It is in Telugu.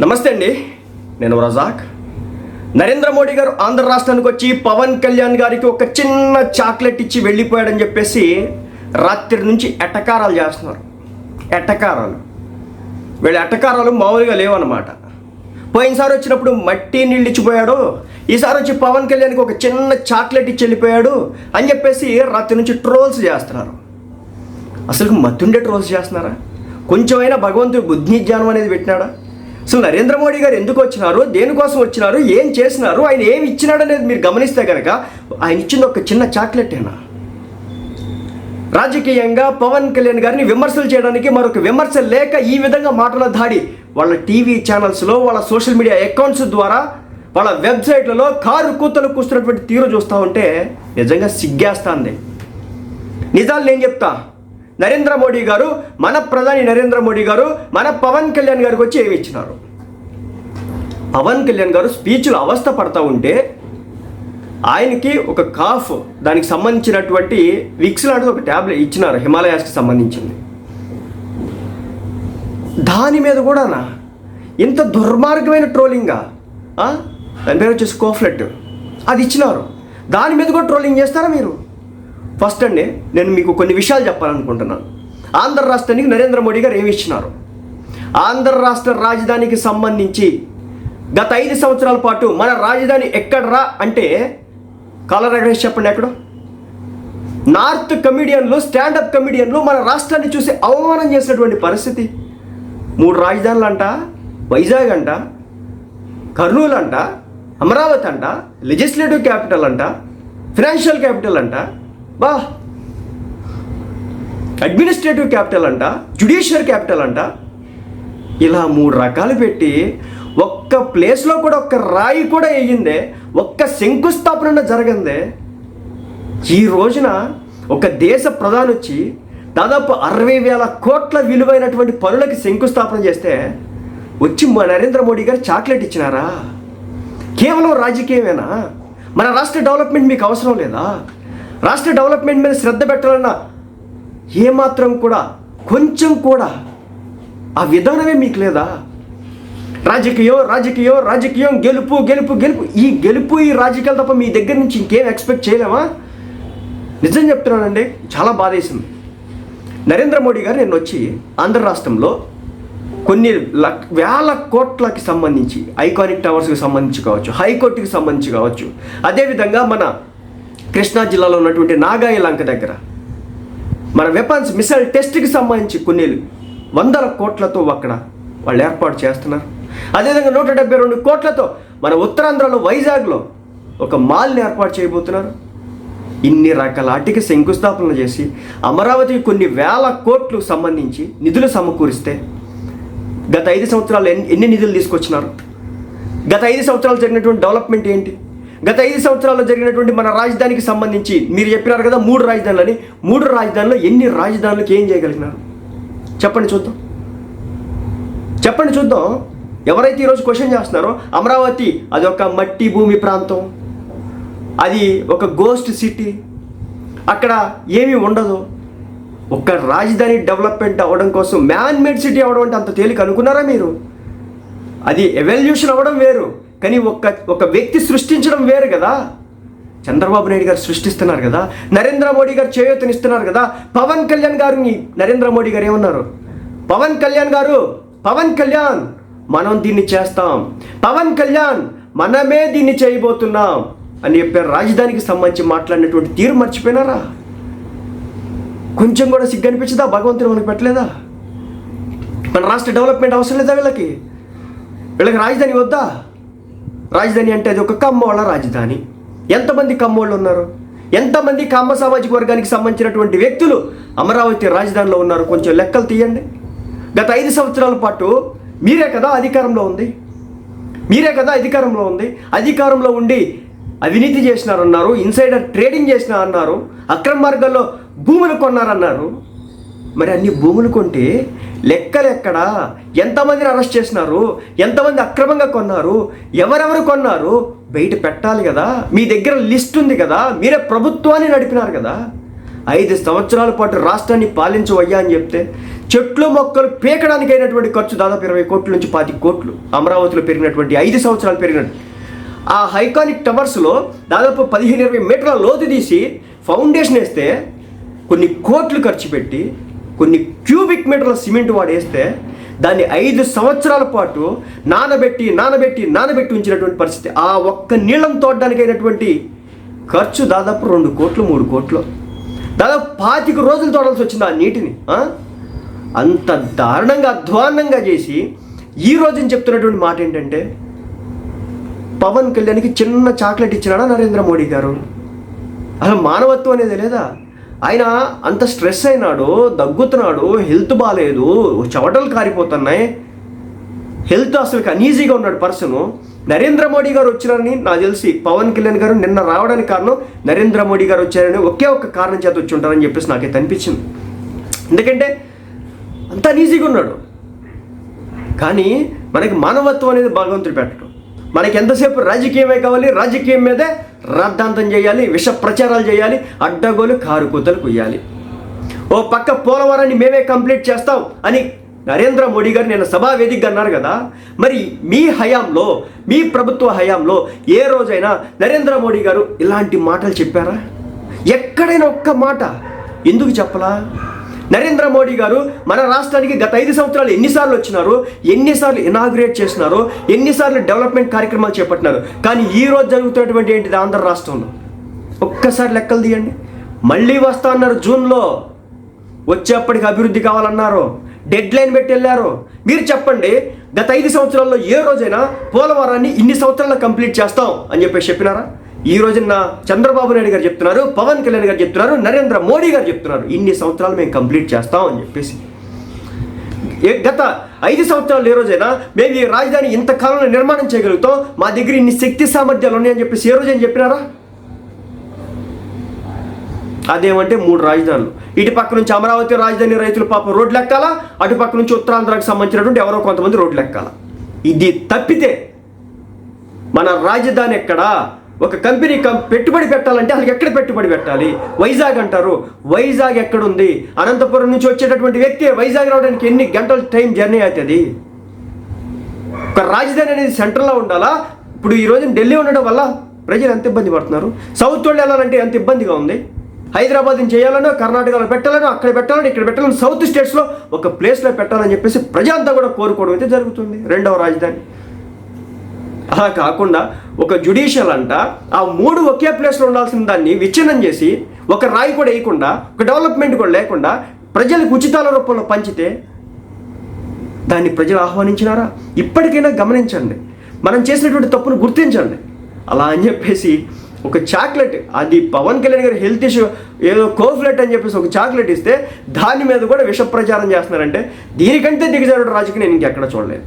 నమస్తే అండి. నేను రజాక్. నరేంద్ర మోడీ గారు ఆంధ్ర రాష్ట్రానికి వచ్చి పవన్ కళ్యాణ్ గారికి ఒక చిన్న చాక్లెట్ ఇచ్చి వెళ్ళిపోయాడని చెప్పేసి రాత్రి నుంచి ఎటకారాలు చేస్తున్నారు. ఎటకారాలు. వీళ్ళ ఎటకారాలు మామూలుగా లేవన్నమాట. పోయినసారి వచ్చినప్పుడు మట్టి నీళ్ళు ఇచ్చిపోయాడు. ఈసారి వచ్చి పవన్ కళ్యాణ్కి ఒక చిన్న చాక్లెట్ ఇచ్చి వెళ్ళిపోయాడు అని చెప్పేసి రాత్రి నుంచి ట్రోల్స్ చేస్తున్నారు. అసలు మత్తుండే ట్రోల్స్ చేస్తున్నారా? కొంచెమైనా భగవంతుడు బుద్ధిజ్ఞానం అనేది పెట్టినాడా? సో నరేంద్ర మోడీ గారు ఎందుకు వచ్చినారు? దేనికోసం వచ్చినారు? ఏం చేసినారు? ఆయన ఏమి ఇచ్చినాడు అనేది మీరు గమనిస్తే కనుక ఆయన ఇచ్చింది ఒక చిన్న చాక్లెటేనా? రాజకీయంగా పవన్ కళ్యాణ్ గారిని విమర్శలు చేయడానికి మరొక విమర్శ లేక ఈ విధంగా మాటల దాడి వాళ్ళ టీవీ ఛానల్స్లో వాళ్ళ సోషల్ మీడియా అకౌంట్స్ ద్వారా వాళ్ళ వెబ్సైట్లలో కారు కూతలు కూస్తున్నటువంటి తీరు చూస్తూ ఉంటే నిజంగా సిగ్గేస్తుంది. నిజాలు నేను చెప్తా. నరేంద్ర మోడీ గారు మన ప్రధాని నరేంద్ర మోడీ గారు మన పవన్ కళ్యాణ్ గారికి వచ్చి ఏమి ఇచ్చినారు? పవన్ కళ్యాణ్ గారు స్పీచ్లు అవస్థ పడతా ఉంటే ఆయనకి ఒక కాఫ్ దానికి సంబంధించినటువంటి విక్స్ లాంటిది ఒక ట్యాబ్లెట్ ఇచ్చినారు హిమాలయాస్కి సంబంధించింది. దాని మీద కూడానా? ఇంత దుర్మార్గమైన ట్రోలింగా? దాని పేరు వచ్చేసి కోఫ్లెట్. అది ఇచ్చినారు. దాని మీద కూడా ట్రోలింగ్ చేస్తారా మీరు? ఫస్ట్ అండి నేను మీకు కొన్ని విషయాలు చెప్పాలనుకుంటున్నాను. ఆంధ్ర రాష్ట్రానికి నరేంద్ర మోడీ గారు ఏమి ఇచ్చినారు? ఆంధ్ర రాష్ట్ర రాజధానికి సంబంధించి గత ఐదు సంవత్సరాల పాటు మన రాజధాని ఎక్కడరా అంటే కలర్ అడ్రస్ చెప్పండి ఎక్కడ. నార్త్ కమిడియన్లు స్టాండప్ కమిడియన్లు మన రాష్ట్రాన్ని చూసి అవమానం చేసినటువంటి పరిస్థితి. మూడు రాజధానులు అంట వైజాగ్ అంట కర్నూలు అంట అమరావతి అంట లెజిస్లేటివ్ క్యాపిటల్ అంట ఫినాన్షియల్ క్యాపిటల్ అంట బా. అడ్మినిస్ట్రేటివ్ క్యాపిటల్ అంట జుడిషియర్ క్యాపిటల్ అంట. ఇలా మూడు రకాలు పెట్టి ఒక్క ప్లేస్లో కూడా ఒక్క రాయి కూడా వేయిందే ఒక్క శంకుస్థాపన జరగందే. ఈ రోజున ఒక దేశ ప్రధాని వచ్చి దాదాపు అరవై వేల కోట్ల విలువైనటువంటి పనులకి శంకుస్థాపన చేస్తే వచ్చి మా నరేంద్ర మోడీ గారు చాక్లెట్ ఇచ్చినారా? కేవలం రాజకీయమేనా? మన రాష్ట్ర డెవలప్మెంట్ మీకు అవసరం లేదా? రాష్ట్ర డెవలప్మెంట్ మీద శ్రద్ధ పెట్టాలన్నా ఏమాత్రం కూడా కొంచెం కూడా ఆ విధానమే మీకు లేదా? రాజకీయం రాజకీయం రాజకీయం గెలుపు గెలుపు గెలుపు. ఈ గెలుపు ఈ రాజకీయాలు తప్ప మీ దగ్గర నుంచి ఇంకేం ఎక్స్పెక్ట్ చేయలేమా? నిజం చెప్తున్నానండి చాలా బాధేసింది. నరేంద్ర మోడీ గారు నేను వచ్చి ఆంధ్ర రాష్ట్రంలో కొన్ని లక్ వేల కోట్లకి సంబంధించి ఐకానిక్ టవర్స్కి సంబంధించి కావచ్చు హైకోర్టుకి సంబంధించి కావచ్చు అదేవిధంగా మన కృష్ణా జిల్లాలో ఉన్నటువంటి నాగాయి లంక దగ్గర మన వెపన్స్ మిసైల్ టెస్ట్కి సంబంధించి కొన్ని వందల కోట్లతో అక్కడ వాళ్ళు ఏర్పాటు చేస్తున్నారు. అదేవిధంగా నూట డెబ్బై రెండు కోట్లతో మన ఉత్తరాంధ్రలో వైజాగ్లో ఒక మాల్ని ఏర్పాటు చేయబోతున్నారు. ఇన్ని రకాల ఆటికి శంకుస్థాపనలు చేసి అమరావతికి కొన్ని వేల కోట్లు సంబంధించి నిధులు సమకూరిస్తే గత ఐదు సంవత్సరాలు ఎన్ని ఎన్ని నిధులు తీసుకొచ్చినారు? గత ఐదు సంవత్సరాలు జరిగినటువంటి డెవలప్మెంట్ ఏంటి? గత ఐదు సంవత్సరాల్లో జరిగినటువంటి మన రాజధానికి సంబంధించి మీరు చెప్పినారు కదా మూడు రాజధానులని. మూడు రాజధానులు ఎన్ని రాజధానులకు ఏం చేయగలిగినారు? చెప్పండి చూద్దాం. చెప్పండి చూద్దాం. ఎవరైతే ఈరోజు క్వశ్చన్ చేస్తున్నారో అమరావతి అది ఒక మట్టి భూమి ప్రాంతం. అది ఒక గోస్ట్ సిటీ అక్కడ ఏమీ ఉండదు. ఒక రాజధాని డెవలప్మెంట్ అవ్వడం కోసం మ్యాన్ మేడ్ సిటీ అవ్వడం అంటే అంత తేలిక అనుకున్నారా మీరు? అది ఎవల్యూషన్ అవ్వడం వేరు. కానీ ఒక ఒక వ్యక్తి సృష్టించడం వేరు కదా. చంద్రబాబు నాయుడు గారు సృష్టిస్తున్నారు కదా. నరేంద్ర మోడీ గారు చేయూతనిస్తున్నారు కదా. పవన్ కళ్యాణ్ గారిని నరేంద్ర మోడీ గారు ఏమన్నారు? పవన్ కళ్యాణ్ గారు పవన్ కళ్యాణ్ మనం దీన్ని చేస్తాం. పవన్ కళ్యాణ్ మనమే దీన్ని చేయబోతున్నాం అని చెప్పారు రాజధానికి సంబంధించి మాట్లాడినటువంటి తీరు మర్చిపోయినారా? కొంచెం కూడా సిగ్గు అనిపించదా? భగవంతుడు మనకు పెట్టలేదా? మన రాష్ట్ర డెవలప్మెంట్ అవసరం లేదా వీళ్ళకి? వీళ్ళకి రాజధాని వద్దా? రాజధాని అంటే అది ఒక కమ్మోళ్ళ రాజధాని. ఎంతమంది కమ్మోళ్ళు ఉన్నారు? ఎంతమంది కమ్మ సామాజిక వర్గానికి సంబంధించినటువంటి వ్యక్తులు అమరావతి రాజధానిలో ఉన్నారు? కొంచెం లెక్కలు తీయండి. గత ఐదు సంవత్సరాల పాటు మీరే కదా అధికారంలో ఉంది. మీరే కదా అధికారంలో ఉంది. అధికారంలో ఉండి అవినీతి చేసినారన్నారు ఇన్సైడర్ ట్రేడింగ్ చేసినారన్నారు అక్రమ మార్గాల్లో భూములు కొన్నారన్నారు. మరి అన్ని భూములు కొంటే లెక్కలు ఎక్కడా? ఎంతమందిని అరెస్ట్ చేసినారు? ఎంతమంది అక్రమంగా కొన్నారు? ఎవరెవరు కొన్నారు? బయట పెట్టాలి కదా. మీ దగ్గర లిస్ట్ ఉంది కదా. మీరే ప్రభుత్వాన్ని నడిపినారు కదా. ఐదు సంవత్సరాల పాటు రాష్ట్రాన్ని పాలించవయ్యా అని చెప్తే చెట్లు మొక్కలు పీకడానికి అయినటువంటి ఖర్చు దాదాపు ఇరవై కోట్ల నుంచి పాతి కోట్లు. అమరావతిలో పెరిగినటువంటి ఐదు సంవత్సరాలు పెరిగినట్టు. ఆ హైకానిక్ టవర్స్లో దాదాపు పదిహేను ఇరవై మీటర్ల లోతు తీసి ఫౌండేషన్ వేస్తే కొన్ని కోట్లు ఖర్చు పెట్టి కొన్ని క్యూబిక్ మీటర్ల సిమెంట్ వాడేస్తే దాన్ని ఐదు సంవత్సరాల పాటు నానబెట్టి నానబెట్టి నానబెట్టి ఉంచినటువంటి పరిస్థితి. ఆ ఒక్క నీళ్ళం తోడడానికి అయినటువంటి ఖర్చు దాదాపు రెండు కోట్లు మూడు కోట్లు. దాదాపు పాతిక రోజులు తోడాల్సి వచ్చింది ఆ నీటిని అంత దారుణంగా అధ్వాన్నంగా చేసి ఈ రోజున చెప్తున్నటువంటి మాట ఏంటంటే పవన్ కళ్యాణ్కి చిన్న చాక్లెట్ ఇచ్చినాడా నరేంద్ర మోడీ గారు? అసలు మానవత్వం అనేది లేదా? ఆయన అంత స్ట్రెస్ అయినాడు దగ్గుతున్నాడు హెల్త్ బాగాలేదు చెవటలు కారిపోతున్నాయి. హెల్త్ అసలు అనీజీగా ఉన్నాడు పర్సన్. నరేంద్ర మోడీ గారు వచ్చారని నాకు తెలిసి పవన్ కళ్యాణ్ గారు నిన్న రావడానికి కారణం నరేంద్ర మోడీ గారు వచ్చారని ఒకే ఒక్క కారణం చేత వచ్చి ఉంటారని చెప్పేసి నాకైతే అనిపించింది. ఎందుకంటే అంత అనీజీగా ఉన్నాడు. కానీ మనకి మానవత్వం అనేది భగవంతుడు పెట్టడం మనకి ఎంతసేపు రాజకీయమే కావాలి రాజకీయం మీదే రాద్ధాంతం చేయాలి విష ప్రచారాలు చేయాలి అడ్డగోలు కారు కూతలు కుయ్యాలి. ఓ పక్క పోలవరాన్ని మేమే కంప్లీట్ చేస్తాం అని నరేంద్ర మోడీ గారు నేను సభా వేదికగా అన్నారు కదా మరి మీ హయాంలో మీ ప్రభుత్వ హయాంలో ఏ రోజైనా నరేంద్ర మోడీ గారు ఇలాంటి మాటలు చెప్పారా? ఎక్కడైనా ఒక్క మాట ఎందుకు చెప్పలా? నరేంద్ర మోడీ గారు మన రాష్ట్రానికి గత ఐదు సంవత్సరాలు ఎన్నిసార్లు వచ్చినారు ఎన్నిసార్లు ఇనాగ్రేట్ చేసినారు ఎన్నిసార్లు డెవలప్మెంట్ కార్యక్రమాలు చేపట్టినారు. కానీ ఈ రోజు జరుగుతున్నటువంటి ఏంటిది ఆంధ్ర రాష్ట్రంలో? ఒక్కసారి లెక్కలు తీయండి. మళ్ళీ వస్తా అన్నారు జూన్లో. వచ్చేప్పటికి అభివృద్ధి కావాలన్నారు. డెడ్ లైన్ పెట్టి వెళ్ళారు. మీరు చెప్పండి గత ఐదు సంవత్సరాల్లో ఏ రోజైనా పోలవరాన్ని ఇన్ని సంవత్సరాల్లో కంప్లీట్ చేస్తాం అని చెప్పేసి చెప్పినారా? ఈ రోజున చంద్రబాబు నాయుడు గారు చెప్తున్నారు పవన్ కళ్యాణ్ గారు చెప్తున్నారు నరేంద్ర మోడీ గారు చెప్తున్నారు. ఇన్ని సంవత్సరాలు మేము కంప్లీట్ చేస్తాం అని చెప్పేసి. ఏ- గత ఐదు సంవత్సరాలు ఏ రోజైనా మేము ఈ రాజధాని ఇంతకాలంలో నిర్మాణం చేయగలుగుతాం మా దగ్గర ఇన్ని శక్తి సామర్థ్యాలు ఉన్నాయని చెప్పేసి ఏ రోజైనా చెప్పినారా? అదేమంటే మూడు రాజధానులు. ఇటు పక్క నుంచి అమరావతి రాజధాని రైతులు పాపం రోడ్లు ఎక్కాలా అటు పక్క నుంచి ఉత్తరాంధ్రకు సంబంధించినటువంటి ఎవరో కొంతమంది రోడ్లు ఎక్కాలా. ఇది తప్పితే మన రాజధాని ఎక్కడ? ఒక కంపెనీ కం పెట్టుబడి పెట్టాలంటే అసలు ఎక్కడ పెట్టుబడి పెట్టాలి? వైజాగ్ అంటారు. వైజాగ్ ఎక్కడుంది? అనంతపురం నుంచి వచ్చేటటువంటి వ్యక్తి వైజాగ్ రావడానికి ఎన్ని గంటల టైం జర్నీ అవుతుంది? ఒక రాజధాని అనేది సెంట్రల్లో ఉండాలా? ఇప్పుడు ఈ రోజు ఢిల్లీ ఉండడం వల్ల ప్రజలు ఎంత ఇబ్బంది పడుతున్నారు? సౌత్ వాళ్ళు వెళ్ళాలంటే ఎంత ఇబ్బందిగా ఉంది? హైదరాబాద్ నుంచి చేయాలనో కర్ణాటకలో పెట్టాలనో అక్కడ పెట్టాలని ఇక్కడ పెట్టాలని సౌత్ స్టేట్స్లో ఒక ప్లేస్లో పెట్టాలని చెప్పేసి ప్రజలంతా కూడా కోరుకోవడం అయితే జరుగుతుంది. రెండవ రాజధాని. అలా కాకుండా ఒక జుడిషియల్ అంట ఆ మూడు ఒకే ప్లేస్లో ఉండాల్సిన దాన్ని విచ్ఛిన్నం చేసి ఒక రాయి కూడా వేయకుండా ఒక డెవలప్మెంట్ కూడా లేకుండా ప్రజలకు ఉచితాల రూపంలో పంచితే దాన్ని ప్రజలు ఆహ్వానించినారా? ఇప్పటికైనా గమనించండి. మనం చేసినటువంటి తప్పును గుర్తించండి. అలా అని చెప్పేసి ఒక చాక్లెట్ అది పవన్ కళ్యాణ్ గారి హెల్త్ ఇష్యూ ఏదో కోఫ్లెట్ అని చెప్పేసి ఒక చాక్లెట్ ఇస్తే దాని మీద కూడా విష ప్రచారం చేస్తున్నారంటే దీనికంటే దిగజారుడు రాజకీయం నేను ఇంకెక్కడ చూడలేదు.